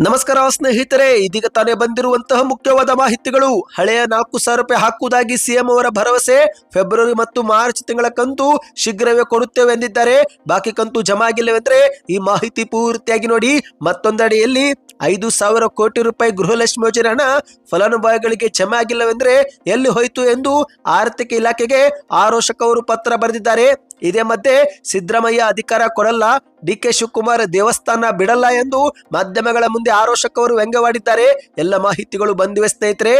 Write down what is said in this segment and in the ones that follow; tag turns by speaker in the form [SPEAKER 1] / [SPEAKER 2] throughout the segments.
[SPEAKER 1] ನಮಸ್ಕಾರ ಸ್ನೇಹಿತರೆ, ಇದೀಗ ತಾನೇ ಬಂದಿರುವಂತಹ ಮುಖ್ಯವಾದ ಮಾಹಿತಿಗಳು. ಹಳೆಯ ನಾಲ್ಕು ಸಾವಿರ ರೂಪಾಯಿ ಹಾಕುವುದಾಗಿ ಸಿಎಂ ಅವರ ಭರವಸೆ, ಫೆಬ್ರವರಿ ಮತ್ತು ಮಾರ್ಚ್ ತಿಂಗಳ ಕಂತು ಶೀಘ್ರವೇ ಕೊಡುತ್ತೇವೆ ಎಂದಿದ್ದಾರೆ. ಬಾಕಿ ಕಂತು ಜಮಾ ಆಗಿಲ್ಲವೆಂದ್ರೆ ಈ ಮಾಹಿತಿ ಪೂರ್ತಿಯಾಗಿ ನೋಡಿ, ಮತ್ತೊಂದಡಿಯಲ್ಲಿ ಐದು ಸಾವಿರ ಕೋಟಿ ರೂಪಾಯಿ ಗೃಹಲಕ್ಷ್ಮಿ ಯೋಜನೆ ಹಣ ಫಲಾನುಭವಿಗಳಿಗೆ ಜಮಾ ಆಗಿಲ್ಲವೆಂದ್ರೆ ಎಲ್ಲಿ ಹೋಯಿತು ಎಂದು ಆರ್ಥಿಕ ಇಲಾಖೆಗೆ ಆರೋಷಕ ಅವರು ಪತ್ರ ಬರೆದಿದ್ದಾರೆ. ಇದೇ ಮಧ್ಯೆ ಸಿದ್ದರಾಮಯ್ಯ ಅಧಿಕಾರ ಕೊಡಲ್ಲ ಡಿ ಕೆ ಶಿವಕುಮಾರ್ ದೇವಸ್ಥಾನ ಬಿಡಲ್ಲ ಎಂದು ಮಾಧ್ಯಮಗಳ ಮುಂದೆ ಆರೋಷಕ ಅವರು ವ್ಯಂಗ್ಯವಾಡಿದ್ದಾರೆ. ಎಲ್ಲ ಮಾಹಿತಿಗಳು ಬಂದಿವೆ ಸ್ನೇಹಿತರೆ.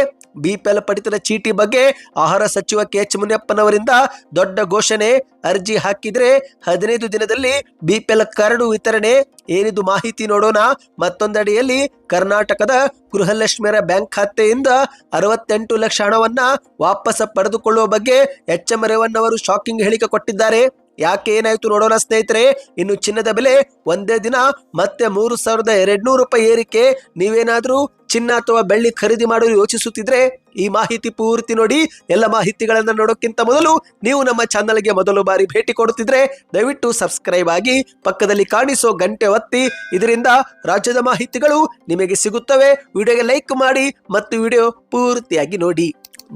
[SPEAKER 1] ಬಿಪಿಎಲ್ ಪಡಿತರ ಚೀಟಿ ಬಗ್ಗೆ ಆಹಾರ ಸಚಿವ ಕೆ ಎಚ್ ಮುನಿಯಪ್ಪನವರಿಂದ ದೊಡ್ಡ ಘೋಷಣೆ. ಅರ್ಜಿ ಹಾಕಿದ್ರೆ ಹದಿನೈದು ದಿನದಲ್ಲಿ ಬಿಪಿಎಲ್ ಕರಡು ವಿತರಣೆ. ಏನಿದು ಮಾಹಿತಿ ನೋಡೋಣ. ಮತ್ತೊಂದಡಿಯಲ್ಲಿ ಕರ್ನಾಟಕದ ಗೃಹಲಕ್ಷ್ಮಿಯರ ಬ್ಯಾಂಕ್ ಖಾತೆಯಿಂದ ಅರವತ್ತೆಂಟು ಲಕ್ಷ ಹಣವನ್ನ ವಾಪಸ್ ಪಡೆದುಕೊಳ್ಳುವ ಬಗ್ಗೆ ಎಚ್ ಎಂ ರೇವಣ್ಣವರು ಶಾಕಿಂಗ್ ಹೇಳಿಕೆ ಕೊಟ್ಟಿದ್ದಾರೆ. ಯಾಕೆ ಏನಾಯ್ತು ನೋಡೋಣ ಸ್ನೇಹಿತರೆ? ಇನ್ನು ಚಿನ್ನದ ಬೆಲೆ ಒಂದೇ ದಿನ ಮತ್ತೆ ಮೂರು ಸಾವಿರದ ಎರಡ್ನೂರು ರೂಪಾಯಿ ಏರಿಕೆ. ನೀವೇನಾದ್ರೂ ಚಿನ್ನ ಅಥವಾ ಬೆಳ್ಳಿ ಖರೀದಿ ಮಾಡಲು ಯೋಚಿಸುತ್ತಿದ್ರೆ ಈ ಮಾಹಿತಿ ಪೂರ್ತಿ ನೋಡಿ. ಎಲ್ಲ ಮಾಹಿತಿಗಳನ್ನ ನೋಡೋಕ್ಕಿಂತ ಮೊದಲು ನೀವು ನಮ್ಮ ಚಾನಲ್ಗೆ ಮೊದಲು ಬಾರಿ ಭೇಟಿ ಕೊಡುತ್ತಿದ್ರೆ ದಯವಿಟ್ಟು ಸಬ್ಸ್ಕ್ರೈಬ್ ಆಗಿ ಪಕ್ಕದಲ್ಲಿ ಕಾಣಿಸೋ ಗಂಟೆ ಒತ್ತಿ. ಇದರಿಂದ ರಾಜ್ಯದ ಮಾಹಿತಿಗಳು ನಿಮಗೆ ಸಿಗುತ್ತವೆ. ವಿಡಿಯೋಗೆ ಲೈಕ್ ಮಾಡಿ ಮತ್ತು ವಿಡಿಯೋ ಪೂರ್ತಿಯಾಗಿ ನೋಡಿ.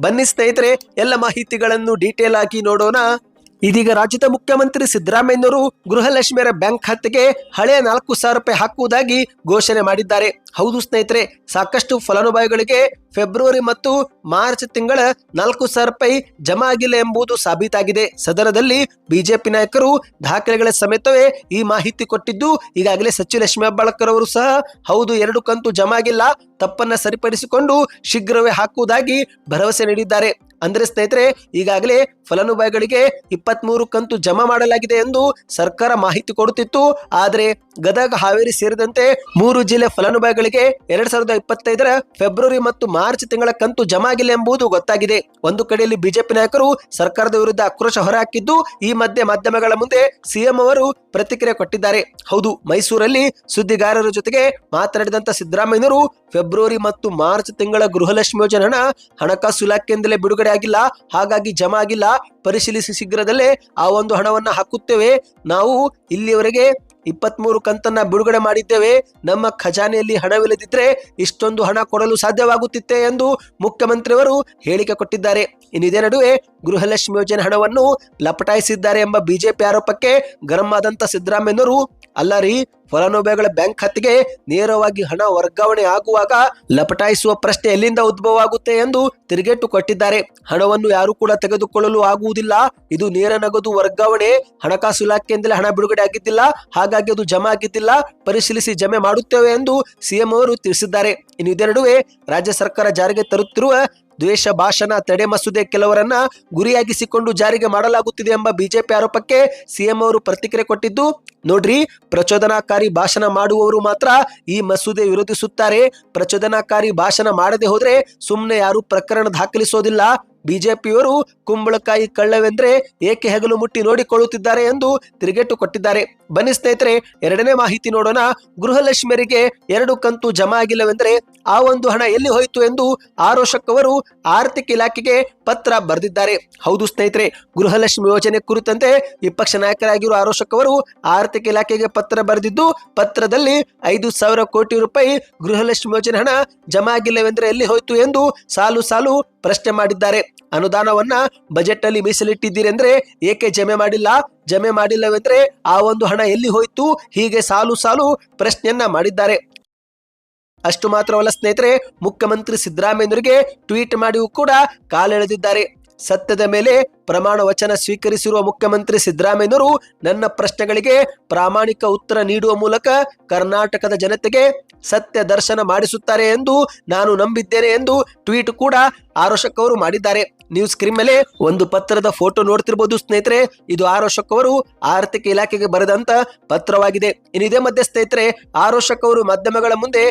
[SPEAKER 1] ಬನ್ನಿ ಸ್ನೇಹಿತರೆ, ಎಲ್ಲ ಮಾಹಿತಿಗಳನ್ನು ಡೀಟೇಲ್ ಆಗಿ ನೋಡೋಣ. ಇದೀಗ ರಾಜ್ಯದ ಮುಖ್ಯಮಂತ್ರಿ ಸಿದ್ದರಾಮಯ್ಯನವರು ಗೃಹಲಕ್ಷ್ಮಿಯರ ಬ್ಯಾಂಕ್ ಖಾತೆಗೆ ಹಳೆಯ ನಾಲ್ಕು ಸಾವಿರ ರೂಪಾಯಿ ಹಾಕುವುದಾಗಿ ಘೋಷಣೆ ಮಾಡಿದ್ದಾರೆ. ಹೌದು ಸ್ನೇಹಿತರೆ, ಸಾಕಷ್ಟು ಫಲಾನುಭವಿಗಳಿಗೆ ಫೆಬ್ರವರಿ ಮತ್ತು ಮಾರ್ಚ್ ತಿಂಗಳ ನಾಲ್ಕು ಸಾವಿರ ರೂಪಾಯಿ ಜಮಾ ಆಗಿಲ್ಲ ಎಂಬುದು ಸಾಬೀತಾಗಿದೆ. ಸದನದಲ್ಲಿ ಬಿಜೆಪಿ ನಾಯಕರು ದಾಖಲೆಗಳ ಸಮೇತವೇ ಈ ಮಾಹಿತಿ ಕೊಟ್ಟಿದ್ದು, ಈಗಾಗಲೇ ಸಚಿವ ಲಕ್ಷ್ಮಿ ಹೆಬ್ಬಾಳ್ಕರ್ ಅವರು ಸಹ ಹೌದು ಎರಡು ಕಂತು ಜಮಾ ಆಗಿಲ್ಲ, ತಪ್ಪನ್ನ ಸರಿಪಡಿಸಿಕೊಂಡು ಶೀಘ್ರವೇ ಹಾಕುವುದಾಗಿ ಭರವಸೆ ನೀಡಿದ್ದಾರೆ. ಅಂದ್ರೆ ಸ್ನೇಹಿತರೆ, ಈಗಾಗಲೇ ಫಲಾನುಭವಿಗಳಿಗೆ ಇಪ್ಪತ್ಮೂರು ಕಂತು ಜಮಾ ಮಾಡಲಾಗಿದೆ ಎಂದು ಸರ್ಕಾರ ಮಾಹಿತಿ ಕೊಡುತ್ತಿತ್ತು. ಆದರೆ ಗದಗ ಹಾವೇರಿ ಸೇರಿದಂತೆ ಮೂರು ಜಿಲ್ಲೆ ಫಲಾನುಭವಿಗಳಿಗೆ ಎರಡ್ ಸಾವಿರದ ಇಪ್ಪತ್ತೈದರ ಫೆಬ್ರವರಿ ಮತ್ತು ಮಾರ್ಚ್ ತಿಂಗಳ ಕಂತು ಜಮಾ ಆಗಿಲ್ಲ ಎಂಬುದು ಗೊತ್ತಾಗಿದೆ. ಒಂದು ಕಡೆಯಲ್ಲಿ ಬಿಜೆಪಿ ನಾಯಕರು ಸರ್ಕಾರದ ವಿರುದ್ಧ ಆಕ್ರೋಶ ಹೊರಹಾಕಿದ್ದು, ಈ ಮಧ್ಯೆ ಮಾಧ್ಯಮಗಳ ಮುಂದೆ ಸಿಎಂ ಅವರು ಪ್ರತಿಕ್ರಿಯೆ ಕೊಟ್ಟಿದ್ದಾರೆ. ಹೌದು, ಮೈಸೂರಲ್ಲಿ ಸುದ್ದಿಗಾರರ ಜೊತೆಗೆ ಮಾತನಾಡಿದಂತ ಸಿದ್ದರಾಮಯ್ಯನವರು ಫೆಬ್ರವರಿ ಮತ್ತು ಮಾರ್ಚ್ ತಿಂಗಳ ಗೃಹಲಕ್ಷ್ಮಿ ಯೋಜನೆ ಹಣ ಹಣಕಾಸು ಇಲಾಖೆಯಿಂದಲೇ ಬಿಡುಗಡೆ ಆಗಿಲ್ಲ, ಹಾಗಾಗಿ ಜಮಾ ಆಗಿಲ್ಲ. ಪರಿಶೀಲಿಸಿ ಶೀಘ್ರದಲ್ಲೇ ಆ ಒಂದು ಹಣವನ್ನ ಹಾಕುತ್ತೇವೆ. ನಾವು ಇಲ್ಲಿಯವರೆಗೆ ಇಪ್ಪತ್ಮೂರು ಕಂತನ್ನ ಬಿಡುಗಡೆ ಮಾಡಿದ್ದೇವೆ. ನಮ್ಮ ಖಜಾನೆಯಲ್ಲಿ ಹಣವಿಲ್ಲದಿದ್ರೆ ಇಷ್ಟೊಂದು ಹಣ ಕೊಡಲು ಸಾಧ್ಯವಾಗುತ್ತಿತ್ತೆ ಎಂದು ಮುಖ್ಯಮಂತ್ರಿಯವರು ಹೇಳಿಕೆ ಕೊಟ್ಟಿದ್ದಾರೆ. ಇನ್ನು ಇದೇ ನಡುವೆ ಗೃಹಲಕ್ಷ್ಮಿ ಯೋಜನೆ ಹಣವನ್ನು ಲಪಟಾಯಿಸಿದ್ದಾರೆ ಎಂಬ ಬಿಜೆಪಿ ಆರೋಪಕ್ಕೆ ಗರಂ ಆದಂತ ಸಿದ್ದರಾಮಯ್ಯನವರು ಅಲ್ಲರಿ ಫಲಾನುಭವಿಗಳ ಬ್ಯಾಂಕ್ ಖಾತೆಗೆ ನೇರವಾಗಿ ಹಣ ವರ್ಗಾವಣೆ ಆಗುವಾಗ ಲಪಟಾಯಿಸುವ ಪ್ರಶ್ನೆ ಎಲ್ಲಿಂದ ಉದ್ಭವ ಆಗುತ್ತೆ ಎಂದು ತಿರುಗೇಟು ಕೊಟ್ಟಿದ್ದಾರೆ. ಹಣವನ್ನು ಯಾರು ಕೂಡ ತೆಗೆದುಕೊಳ್ಳಲು ಆಗುವುದಿಲ್ಲ. ಇದು ನೇರ ನಗದು ವರ್ಗಾವಣೆ. ಹಣಕಾಸು ಇಲಾಖೆಯಿಂದಲೇ ಹಣ ಬಿಡುಗಡೆ ಆಗಿದ್ದಿಲ್ಲ. ಹಾಗಾಗಿ ಅದು ಜಮಾ ಆಗಿದ್ದಿಲ್ಲ. ಪರಿಶೀಲಿಸಿ ಜಮೆ ಮಾಡುತ್ತೇವೆ ಎಂದು ಸಿಎಂ ಅವರು ತಿಳಿಸಿದ್ದಾರೆ. ಇನ್ನು ಇದೇ ನಡುವೆ ರಾಜ್ಯ ಸರ್ಕಾರ ಜಾರಿಗೆ ತರುತ್ತಿರುವ ದ್ವೇಷ, ಭಾಷಣ, ತಡೆ ಮಸೂದೆ ಕೆಲವರನ್ನ ಗುರಿಯಾಗಿಸಿಕೊಂಡು ಜಾರಿಗೆ ಮಾಡಲಾಗುತ್ತಿದೆ ಎಂಬ ಬಿಜೆಪಿ ಆರೋಪಕ್ಕೆ ಸಿಎಂ ಅವರು ಪ್ರತಿಕ್ರಿಯೆ ಕೊಟ್ಟಿದ್ದು, ನೋಡ್ರಿ, ಪ್ರಚೋದನಾಕಾರಿ ಭಾಷಣ ಮಾಡುವವರು ಮಾತ್ರ ಈ ಮಸೂದೆ ವಿರೋಧಿಸುತ್ತಾರೆ. ಪ್ರಚೋದನಾಕಾರಿ ಭಾಷಣ ಮಾಡದೆ ಹೋದ್ರೆ ಸುಮ್ಮನೆ ಯಾರು ಪ್ರಕರಣ ದಾಖಲಿಸೋದಿಲ್ಲ. ಬಿಜೆಪಿಯವರು ಕುಂಬಳಕಾಯಿ ಕಳ್ಳವೆಂದ್ರೆ ಏಕೆ ಹೆಗಲು ಮುಟ್ಟಿ ನೋಡಿಕೊಳ್ಳುತ್ತಿದ್ದಾರೆ ಎಂದು ತಿರುಗೇಟು ಕೊಟ್ಟಿದ್ದಾರೆ. ಬನ್ನಿ ಸ್ನೇಹಿತರೆ, ಎರಡನೇ ಮಾಹಿತಿ ನೋಡೋಣ. ಗೃಹಲಕ್ಷ್ಮಿಯರಿಗೆ ಎರಡು ಕಂತು ಜಮಾ ಆಗಿಲ್ಲವೆಂದರೆ ಆ ಒಂದು ಹಣ ಎಲ್ಲಿ ಹೋಯಿತು ಎಂದು ಆರೋಷಕ್ ಅವರು ಆರ್ಥಿಕ ಇಲಾಖೆಗೆ ಪತ್ರ ಬರೆದಿದ್ದಾರೆ. ಹೌದು ಸ್ನೇಹಿತರೆ, ಗೃಹಲಕ್ಷ್ಮಿ ಯೋಜನೆ ಕುರಿತಂತೆ ವಿಪಕ್ಷ ನಾಯಕರಾಗಿರುವ ಆರೋಷಕ್ ಅವರು ಆರ್ಥಿಕ ಇಲಾಖೆಗೆ ಪತ್ರ ಬರೆದಿದ್ದು, ಪತ್ರದಲ್ಲಿ ಐದು ಸಾವಿರ ಕೋಟಿ ರೂಪಾಯಿ ಗೃಹಲಕ್ಷ್ಮಿ ಯೋಜನೆ ಹಣ ಜಮಾ ಆಗಿಲ್ಲವೆಂದರೆ ಎಲ್ಲಿ ಹೋಯಿತು ಎಂದು ಸಾಲು ಸಾಲು ಪ್ರಶ್ನೆ ಮಾಡಿದ್ದಾರೆ. ಅನುದಾನವನ್ನ ಬಜೆಟ್ ಅಲ್ಲಿ ಮೀಸಲಿಟ್ಟಿದ್ದೀರಿ ಅಂದ್ರೆ ಏಕೆ ಜಮೆ ಮಾಡಿಲ್ಲ? ಜಮೆ ಮಾಡಿಲ್ಲವೆಂದ್ರೆ ಆ ಒಂದು ಹಣ ಎಲ್ಲಿ ಹೋಯಿತು? ಹೀಗೆ ಸಾಲು ಸಾಲು ಪ್ರಶ್ನೆಯನ್ನ ಮಾಡಿದ್ದಾರೆ. ಅಷ್ಟು ಮಾತ್ರವಲ್ಲ ಸ್ನೇಹಿತರೆ, ಮುಖ್ಯಮಂತ್ರಿ ಸಿದ್ದರಾಮಯ್ಯನವರಿಗೆ ಟ್ವೀಟ್ ಮಾಡಿಯೂ ಕೂಡ ಕಾಲೆಳೆದಿದ್ದಾರೆ. ಸತ್ಯದ ಮೇಲೆ ಪ್ರಮಾಣ ವಚನ ಸ್ವೀಕರಿಸಿರುವ ಮುಖ್ಯಮಂತ್ರಿ ಸಿದ್ದರಾಮಯ್ಯನವರು ನನ್ನ ಪ್ರಶ್ನೆಗಳಿಗೆ ಪ್ರಾಮಾಣಿಕ ಉತ್ತರ ನೀಡುವ ಮೂಲಕ ಕರ್ನಾಟಕದ ಜನತೆಗೆ ಸತ್ಯ ದರ್ಶನ ಮಾಡಿಸುತ್ತಾರೆ ಎಂದು ನಾನು ನಂಬಿದ್ದೇನೆ ಎಂದು ಟ್ವೀಟ್ ಕೂಡ ಆರೋಷಕ್ ಅವರು ಮಾಡಿದ್ದಾರೆ. ನ್ಯೂಸ್ ಸ್ಕ್ರೀನ್ ಮೇಲೆ ಒಂದು ಪತ್ರದ ಫೋಟೋ ನೋಡ್ತಿರ್ಬೋದು ಸ್ನೇಹಿತರೆ. ಇದು ಆರೋಷಕ್ ಅವರು ಆರ್ಥಿಕ ಇಲಾಖೆಗೆ ಬರೆದಂತ ಪತ್ರವಾಗಿದೆ. ಇದೇ ಮಧ್ಯೆ ಸ್ನೇಹಿತರೆ, ಆರೋಷಕ್ ಅವರು ಮಾಧ್ಯಮಗಳ ಮುಂದೆ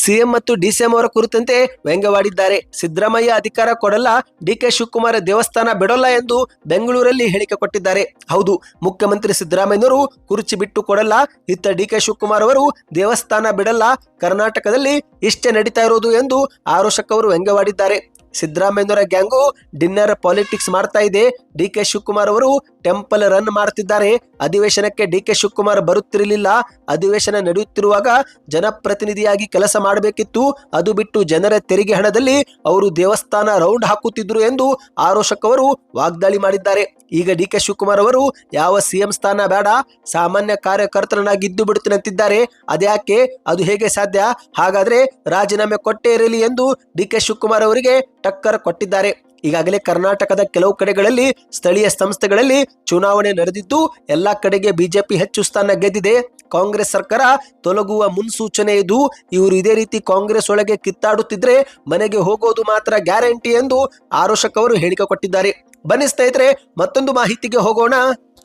[SPEAKER 1] ಸಿಎಂ ಮತ್ತು ಡಿಸಿಎಂ ಅವರ ಕುರಿತಂತೆ ವ್ಯಂಗ್ಯವಾಡಿದ್ದಾರೆ. ಸಿದ್ದರಾಮಯ್ಯ ಅಧಿಕಾರ ಕೊಡಲ್ಲ, ಡಿ ಕೆ ಶಿವಕುಮಾರ್ ದೇವಸ್ಥಾನ ಬಿಡೋಲ್ಲ ಎಂದು ಬೆಂಗಳೂರಲ್ಲಿ ಹೇಳಿಕೆ ಕೊಟ್ಟಿದ್ದಾರೆ. ಹೌದು, ಮುಖ್ಯಮಂತ್ರಿ ಸಿದ್ದರಾಮಯ್ಯನವರು ಕುರ್ಚಿ ಬಿಟ್ಟು ಕೊಡಲ್ಲ, ಇತ್ತ ಡಿ ಕೆ ಶಿವಕುಮಾರ್ ಅವರು ದೇವಸ್ಥಾನ ಬಿಡಲ್ಲ, ಕರ್ನಾಟಕದಲ್ಲಿ ಇಷ್ಟೇ ನಡೀತಾ ಇರೋದು ಎಂದು ಆರೋಷಕ್ ಅವರು ವ್ಯಂಗ್ಯವಾಡಿದ್ದಾರೆ. ಸಿದ್ದರಾಮಯ್ಯನವರ ಗ್ಯಾಂಗು ಡಿನ್ನರ್ ಪಾಲಿಟಿಕ್ಸ್ ಮಾಡ್ತಾ ಇದೆ. ಡಿ ಕೆ ಶಿವಕುಮಾರ್ ಅವರು ಟೆಂಪಲ್ ರನ್ ಮಾಡ್ತಿದ್ದಾರೆ. ಅಧಿವೇಶನಕ್ಕೆ ಡಿ ಕೆ ಶಿವಕುಮಾರ್ ಬರುತ್ತಿರಲಿಲ್ಲ. ಅಧಿವೇಶನ ನಡೆಯುತ್ತಿರುವಾಗ ಜನಪ್ರತಿನಿಧಿಯಾಗಿ ಕೆಲಸ ಮಾಡಬೇಕಿತ್ತು. ಅದು ಬಿಟ್ಟು ಜನರ ತೆರಿಗೆ ಹಣದಲ್ಲಿ ಅವರು ದೇವಸ್ಥಾನ ರೌಂಡ್ ಹಾಕುತ್ತಿದ್ರು ಎಂದು ಆರೋಶಕವರು ವಾಗ್ದಾಳಿ ಮಾಡಿದ್ದಾರೆ. ಈಗ ಡಿ ಕೆ ಶಿವಕುಮಾರ್ ಅವರು ಯಾವ ಸಿಎಂ ಸ್ಥಾನ ಬೇಡ, ಸಾಮಾನ್ಯ ಕಾರ್ಯಕರ್ತರನ್ನಾಗಿದ್ದು ಬಿಡುತ್ತೇನಂತಿದ್ದಾರೆ ಅದ್ಯಾಕೆ? ಅದು ಹೇಗೆ ಸಾಧ್ಯ? ಹಾಗಾದ್ರೆ ರಾಜೀನಾಮೆ ಕೊಟ್ಟೇ ಇರಲಿ ಎಂದು ಡಿ ಕೆ ಶಿವಕುಮಾರ್ ಅವರಿಗೆ ಟಕ್ಕರ್ ಕೊಟ್ಟಿದ್ದಾರೆ. ಈಗಾಗಲೇ ಕರ್ನಾಟಕದ ಕೆಲವು ಕಡೆಗಳಲ್ಲಿ ಸ್ಥಳೀಯ ಸಂಸ್ಥೆಗಳಲ್ಲಿ ಚುನಾವಣೆ ನಡೆದಿದ್ದು, ಎಲ್ಲಾ ಕಡೆಗೆ ಬಿಜೆಪಿ ಹೆಚ್ಚು ಸ್ಥಾನ ಗೆದ್ದಿದೆ. ಕಾಂಗ್ರೆಸ್ ಸರ್ಕಾರ ತೊಲಗುವ ಮುನ್ಸೂಚನೆ ಇದು ಇವರು ಇದೇ ರೀತಿ ಕಾಂಗ್ರೆಸ್ ಒಳಗೆ ಕಿತ್ತಾಡುತ್ತಿದ್ರೆ ಮನೆಗೆ ಹೋಗೋದು ಮಾತ್ರ ಗ್ಯಾರಂಟಿ ಎಂದು ಆರೋಶಕ್ ಅವರು ಹೇಳಿಕೆ ಕೊಟ್ಟಿದ್ದಾರೆ. ಬನ್ನಿ ಸ್ನೇಹಿತರೆ ಮತ್ತೊಂದು ಮಾಹಿತಿಗೆ ಹೋಗೋಣ.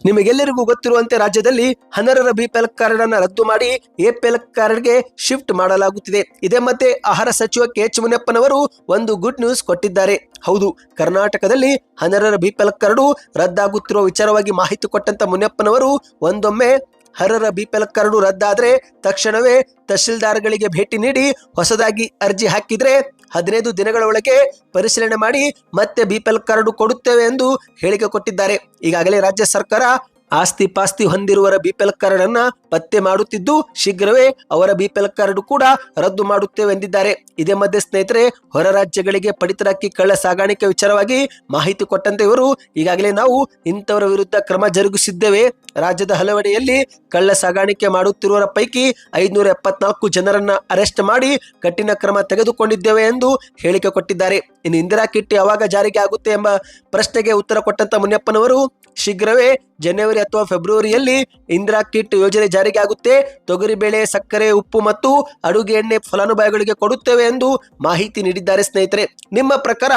[SPEAKER 1] ನಿಮಗೆಲ್ಲರಿಗೂ ಗೊತ್ತಿರುವಂತೆ ರಾಜ್ಯದಲ್ಲಿ ಅನರ್ಹರ ಬಿಪಿಎಲ್ ಕಾರ್ಡ್ ಅನ್ನು ರದ್ದು ಮಾಡಿ ಎಪಿಎಲ್ ಕಾರ್ಡ್ಗೆ ಶಿಫ್ಟ್ ಮಾಡಲಾಗುತ್ತಿದೆ. ಇದೇ ಮತ್ತೆ ಆಹಾರ ಸಚಿವ ಕೆ ಎಚ್ ಮುನಿಯಪ್ಪನವರು ಒಂದು ಗುಡ್ ನ್ಯೂಸ್ ಕೊಟ್ಟಿದ್ದಾರೆ. ಹೌದು, ಕರ್ನಾಟಕದಲ್ಲಿ ಹನರರ ಬಿಪಿಎಲ್ ಕಾರ್ಡು ರದ್ದಾಗುತ್ತಿರುವ ವಿಚಾರವಾಗಿ ಮಾಹಿತಿ ಕೊಟ್ಟಂತ ಮುನಿಯಪ್ಪನವರು ಒಂದೊಮ್ಮೆ ಅರ್ಹರ ಬಿಪಿಎಲ್ ಕಾರ್ಡು ರದ್ದಾದ್ರೆ ತಕ್ಷಣವೇ ತಹಶೀಲ್ದಾರ್ಗಳಿಗೆ ಭೇಟಿ ನೀಡಿ ಹೊಸದಾಗಿ ಅರ್ಜಿ ಹಾಕಿದ್ರೆ ಹದಿನೈದು ದಿನಗಳ ಒಳಗೆ ಪರಿಶೀಲನೆ ಮಾಡಿ ಮತ್ತೆ ಬಿಪಿಎಲ್ ಕಾರ್ಡ್ ಕೊಡುತ್ತೇವೆ ಎಂದು ಹೇಳಿಕೆ ಕೊಟ್ಟಿದ್ದಾರೆ. ಈಗಾಗಲೇ ರಾಜ್ಯ ಸರ್ಕಾರ ಆಸ್ತಿ ಪಾಸ್ತಿ ಹೊಂದಿರುವ ಬಿಪಿಎಲ್ ಕಾರ್ಡ್ ಅನ್ನ ಪತ್ತೆ ಮಾಡುತ್ತಿದ್ದು, ಶೀಘ್ರವೇ ಅವರ ಬಿಪಿಎಲ್ ಕಾರ್ಡ್ ಕೂಡ ರದ್ದು ಮಾಡುತ್ತೇವೆ ಎಂದಿದ್ದಾರೆ ಇದೇ ಮಧ್ಯೆ ಸ್ನೇಹಿತರೆ, ಹೊರ ರಾಜ್ಯಗಳಿಗೆ ಪಡಿತರಕ್ಕಿ ಕಳ್ಳ ಸಾಗಾಣಿಕೆ ವಿಚಾರವಾಗಿ ಮಾಹಿತಿ ಕೊಟ್ಟಂತೆ ಇವರು ಈಗಾಗಲೇ ನಾವು ಇಂಥವರ ವಿರುದ್ಧ ಕ್ರಮ ಜರುಗಿಸಿದ್ದೇವೆ. ರಾಜ್ಯದ ಹಲವೆಡೆಯಲ್ಲಿ ಕಳ್ಳ ಸಾಗಾಣಿಕೆ ಮಾಡುತ್ತಿರುವವರ ಪೈಕಿ ಐದುನೂರ ಎಪ್ಪತ್ನಾಲ್ಕು ಜನರನ್ನ ಅರೆಸ್ಟ್ ಮಾಡಿ ಕಠಿಣ ಕ್ರಮ ತೆಗೆದುಕೊಂಡಿದ್ದೇವೆ ಎಂದು ಹೇಳಿಕೆ ಕೊಟ್ಟಿದ್ದಾರೆ. ಇನ್ನು ಇಂದಿರಾ ಕಿಟ್ ಯಾವಾಗ ಜಾರಿಗೆ ಆಗುತ್ತೆ ಎಂಬ ಪ್ರಶ್ನೆಗೆ ಉತ್ತರ ಕೊಟ್ಟಂತ ಮುನಿಯಪ್ಪನವರು ಶೀಘ್ರವೇ ಜನವರಿ ಅಥವಾ ಫೆಬ್ರವರಿಯಲ್ಲಿ ಇಂದಿರಾ ಕಿಟ್ ಯೋಜನೆ ಜಾರಿಗೆ ಆಗುತ್ತೆ. ತೊಗರಿಬೇಳೆ ಸಕ್ಕರೆ, ಉಪ್ಪು ಮತ್ತು ಅಡುಗೆ ಎಣ್ಣೆ ಫಲಾನುಭವಿಗಳಿಗೆ ಕೊಡುತ್ತೇವೆ ಎಂದು ಮಾಹಿತಿ ನೀಡಿದ್ದಾರೆ ಸ್ನೇಹಿತರೆ. ನಿಮ್ಮ ಪ್ರಕಾರ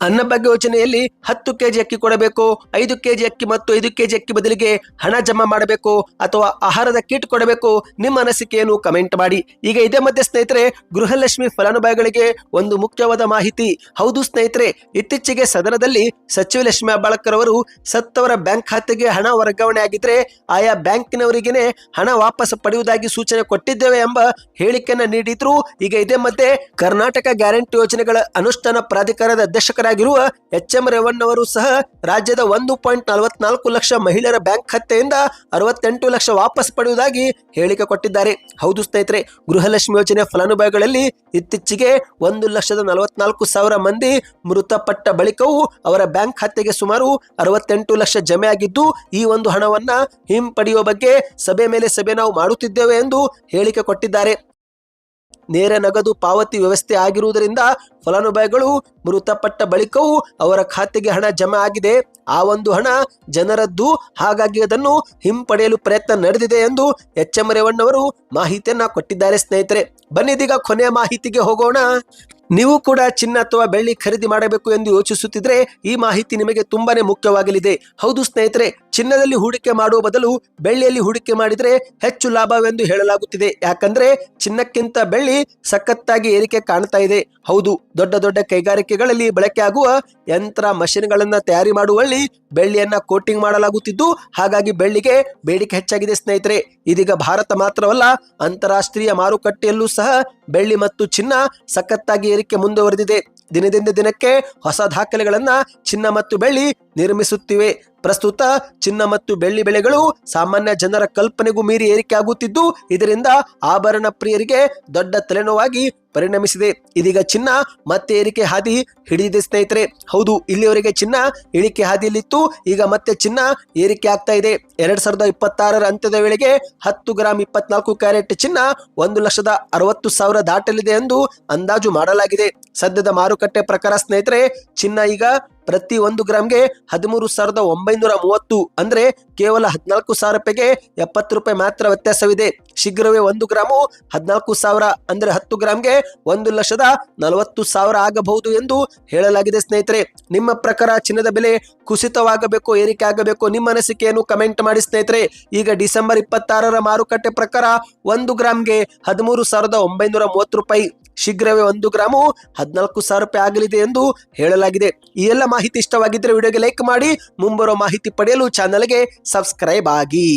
[SPEAKER 1] ಅನ್ನಭಾಗ್ಯ ಯೋಜನೆಯಲ್ಲಿ ಹತ್ತು ಕೆಜಿ ಅಕ್ಕಿ ಕೊಡಬೇಕು, ಐದು ಕೆಜಿ ಅಕ್ಕಿ ಮತ್ತು ಐದು ಕೆಜಿ ಅಕ್ಕಿ ಬದಲಿಗೆ ಹಣ ಜಮಾ ಮಾಡಬೇಕು ಅಥವಾ ಆಹಾರದ ಕಿಟ್ ಕೊಡಬೇಕು, ನಿಮ್ಮ ಅನಿಸಿಕೆಯನ್ನು ಕಮೆಂಟ್ ಮಾಡಿ. ಈಗ ಇದೇ ಮಧ್ಯೆ ಸ್ನೇಹಿತರೆ, ಗೃಹಲಕ್ಷ್ಮಿ ಫಲಾನುಭವಿಗಳಿಗೆ ಒಂದು ಮುಖ್ಯವಾದ ಮಾಹಿತಿ. ಹೌದು ಸ್ನೇಹಿತರೆ, ಇತ್ತೀಚೆಗೆ ಸದನದಲ್ಲಿ ಸಚಿವ ಲಕ್ಷ್ಮಿ ಹೆಬ್ಬಾಳ್ಕರ್ ಅವರು ಸತ್ತವರ ಬ್ಯಾಂಕ್ ಖಾತೆಗೆ ಹಣ ವರ್ಗಾವಣೆ ಆಗಿದ್ರೆ ಆಯಾ ಬ್ಯಾಂಕಿನವರಿಗೇನೆ ಹಣ ವಾಪಸ್ ಪಡೆಯುವುದಾಗಿ ಸೂಚನೆ ಕೊಟ್ಟಿದ್ದೇವೆ ಎಂಬ ಹೇಳಿಕೆಯನ್ನ ನೀಡಿದ್ರು. ಈಗ ಇದೇ ಮಧ್ಯೆ ಕರ್ನಾಟಕ ಗ್ಯಾರಂಟಿ ಯೋಜನೆಗಳ ಅನುಷ್ಠಾನ ಪ್ರಾಧಿಕಾರದ ಅಧ್ಯಕ್ಷರಾಗಿರುವ ಎಚ್ ಎಂ ರೇವಣ್ಣವರು ಸಹ ರಾಜ್ಯದ ಒಂದು ಪಾಯಿಂಟ್ ನಲವತ್ನಾಲ್ಕು ಲಕ್ಷ ಮಹಿಳೆಯರ ಬ್ಯಾಂಕ್ ಖಾತೆಯಿಂದ ಅರವತ್ತೆಂಟು ಲಕ್ಷ ವಾಪಸ್ ಪಡೆಯುವುದಾಗಿ ಹೇಳಿಕೆ ಕೊಟ್ಟಿದ್ದಾರೆ. ಹೌದು ಸ್ನೇಹಿತರೆ, ಗೃಹಲಕ್ಷ್ಮಿ ಯೋಜನೆ ಫಲಾನುಭವಿಗಳಲ್ಲಿ ಇತ್ತೀಚೆಗೆ ಒಂದು ಲಕ್ಷದ ನಲವತ್ನಾಲ್ಕು ಸಾವಿರ ಮಂದಿ ಮೃತಪಟ್ಟ ಬಳಿಕವೂ ಅವರ ಬ್ಯಾಂಕ್ ಖಾತೆಗೆ ಸುಮಾರು ಅರವತ್ತೆಂಟು ಲಕ್ಷ ಜಮೆ ಆಗಿದ್ದು ಈ ಒಂದು ಹಣವನ್ನ ಹಿಂಪಡೆಯುವ ಬಗ್ಗೆ ಸಭೆ ಮೇಲೆ ಸಭೆ ನಾವು ಮಾಡುತ್ತಿದ್ದೇವೆ ಎಂದು ಹೇಳಿಕೆ ಕೊಟ್ಟಿದ್ದಾರೆ. ನೇರ ನಗದು ಪಾವತಿ ವ್ಯವಸ್ಥೆ ಆಗಿರುವುದರಿಂದ ಫಲಾನುಭವಿಗಳು ಮೃತಪಟ್ಟ ಬಳಿಕವೂ ಅವರ ಖಾತೆಗೆ ಹಣ ಜಮಾ ಆಗಿದೆ. ಆ ಒಂದು ಹಣ ಜನರದ್ದು. ಹಾಗಾಗಿ ಅದನ್ನು ಹಿಂಪಡೆಯಲು ಪ್ರಯತ್ನ ನಡೆದಿದೆ ಎಂದು ಎಚ್ ಎಂ ರೇವಣ್ಣವರು ಮಾಹಿತಿಯನ್ನ ಕೊಟ್ಟಿದ್ದಾರೆ ಸ್ನೇಹಿತರೆ. ಬನ್ನಿದೀಗ ಕೊನೆಯ ಮಾಹಿತಿಗೆ ಹೋಗೋಣ. ನೀವು ಕೂಡ ಚಿನ್ನ ಅಥವಾ ಬೆಳ್ಳಿ ಖರೀದಿ ಮಾಡಬೇಕು ಎಂದು ಯೋಚಿಸುತ್ತಿದ್ರೆ ಈ ಮಾಹಿತಿ ನಿಮಗೆ ತುಂಬಾನೇ ಮುಖ್ಯವಾಗಲಿದೆ. ಹೌದು ಸ್ನೇಹಿತರೆ ಚಿನ್ನದಲ್ಲಿ ಹೂಡಿಕೆ ಮಾಡುವ ಬದಲು ಬೆಳ್ಳಿಯಲ್ಲಿ ಹೂಡಿಕೆ ಮಾಡಿದರೆ ಹೆಚ್ಚು ಲಾಭವೆಂದು ಹೇಳಲಾಗುತ್ತಿದೆ. ಯಾಕಂದ್ರೆ ಚಿನ್ನಕ್ಕಿಂತ ಬೆಳ್ಳಿ ಸಖತ್ತಾಗಿ ಏರಿಕೆ ಕಾಣ್ತಾ ಇದೆ. ಹೌದು, ದೊಡ್ಡ ದೊಡ್ಡ ಕೈಗಾರಿಕೆಗಳಲ್ಲಿ ಬಳಕೆ ಆಗುವ ಯಂತ್ರ ಮಷಿನ್ಗಳನ್ನ ತಯಾರಿ ಮಾಡುವಲ್ಲಿ ಬೆಳ್ಳಿಯನ್ನ ಕೋಟಿಂಗ್ ಮಾಡಲಾಗುತ್ತಿದ್ದು, ಹಾಗಾಗಿ ಬೆಳ್ಳಿಗೆ ಬೇಡಿಕೆ ಹೆಚ್ಚಾಗಿದೆ ಸ್ನೇಹಿತರೆ. ಇದೀಗ ಭಾರತ ಮಾತ್ರವಲ್ಲ, ಅಂತಾರಾಷ್ಟ್ರೀಯ ಮಾರುಕಟ್ಟೆಯಲ್ಲೂ ಸಹ ಬೆಳ್ಳಿ ಮತ್ತು ಚಿನ್ನ ಸಖತ್ತಾಗಿ ಏರಿಕೆ ಮುಂದುವರೆದಿದೆ. ದಿನದಿಂದ ದಿನಕ್ಕೆ ಹೊಸ ದಾಖಲೆಗಳನ್ನ ಚಿನ್ನ ಮತ್ತು ಬೆಳ್ಳಿ ನಿರ್ಮಿಸುತ್ತಿವೆ. ಪ್ರಸ್ತುತ ಚಿನ್ನ ಮತ್ತು ಬೆಳ್ಳಿ ಬೆಲೆಗಳು ಸಾಮಾನ್ಯ ಜನರ ಕಲ್ಪನೆಗೂ ಮೀರಿ ಏರಿಕೆ ಆಗುತ್ತಿದ್ದು, ಇದರಿಂದ ಆಭರಣ ಪ್ರಿಯರಿಗೆ ದೊಡ್ಡ ತಲೆನೋವಾಗಿ ಪರಿಣಮಿಸಿದೆ. ಇದೀಗ ಚಿನ್ನ ಮತ್ತೆ ಏರಿಕೆ ಹಾದಿ ಹಿಡಿದಿದೆ ಸ್ನೇಹಿತರೆ. ಹೌದು ಇಲ್ಲಿಯವರೆಗೆ ಚಿನ್ನ ಇಳಿಕೆ ಹಾದಿಯಲ್ಲಿತ್ತು. ಈಗ ಮತ್ತೆ ಚಿನ್ನ ಏರಿಕೆ ಆಗ್ತಾ ಇದೆ. ಎರಡ್ ಸಾವಿರದ ಇಪ್ಪತ್ತಾರರ ಅಂತ್ಯದ ವೇಳೆಗೆ ಹತ್ತು ಗ್ರಾಂ ಇಪ್ಪತ್ನಾಲ್ಕು ಕ್ಯಾರೆಟ್ ಚಿನ್ನ ಒಂದು ಲಕ್ಷದ ಅರವತ್ತು ಸಾವಿರ ದಾಟಲಿದೆ ಎಂದು ಅಂದಾಜು ಮಾಡಲಾಗಿದೆ. ಸದ್ಯದ ಮಾರುಕಟ್ಟೆ ಪ್ರಕಾರ ಸ್ನೇಹಿತರೆ, ಚಿನ್ನ ಈಗ ಪ್ರತಿ ಒಂದು ಗ್ರಾಮ್ಗೆ ಹದಿಮೂರು ಸಾವಿರದ ಒಂಬೈನೂರ ಮೂವತ್ತು ಅಂದ್ರೆ ಕೇವಲ ಹದಿನಾಲ್ಕು ಸಾವಿರ ರೂಪಾಯಿಗೆ ಎಪ್ಪತ್ತು ರೂಪಾಯಿ ಮಾತ್ರ ವ್ಯತ್ಯಾಸವಿದೆ. ಶೀಘ್ರವೇ ಒಂದು ಗ್ರಾಮು ಹದಿನಾಲ್ಕು ಸಾವಿರ ಅಂದ್ರೆ ಹತ್ತು ಗ್ರಾಮ್ಗೆ ಒಂದು ಲಕ್ಷದ ನಲವತ್ತು ಸಾವಿರ ಆಗಬಹುದು ಎಂದು ಹೇಳಲಾಗಿದೆ ಸ್ನೇಹಿತರೆ. ನಿಮ್ಮ ಪ್ರಕಾರ ಚಿನ್ನದ ಬೆಲೆ ಕುಸಿತವಾಗಬೇಕು ಏರಿಕೆ ಆಗಬೇಕು ನಿಮ್ಮ ಅನಿಸಿಕೆಯನ್ನು ಕಮೆಂಟ್ ಮಾಡಿ ಸ್ನೇಹಿತರೆ. ಈಗ ಡಿಸೆಂಬರ್ ಇಪ್ಪತ್ತಾರರ ಮಾರುಕಟ್ಟೆ ಪ್ರಕಾರ ಒಂದು ಗ್ರಾಮ್ಗೆ ಹದಿಮೂರು ಸಾವಿರದ ಒಂಬೈನೂರ ಮೂವತ್ತು ರೂಪಾಯಿ ಶೀಘ್ರವೇ ಒಂದು ಗ್ರಾಮು ಹದಿನಾಲ್ಕು ಸಾವಿರ ರೂಪಾಯಿ ಆಗಲಿದೆ ಎಂದು ಹೇಳಲಾಗಿದೆ. ಈ ಎಲ್ಲ ಮಾಹಿತಿ ಇಷ್ಟವಾಗಿದ್ದರೆ ವಿಡಿಯೋಗೆ ಲೈಕ್ ಮಾಡಿ ಮುಂಬರುವ ಮಾಹಿತಿ ಪಡೆಯಲು ಚಾನಲ್ಗೆ ಸಬ್ಸ್ಕ್ರೈಬ್ ಆಗಿ.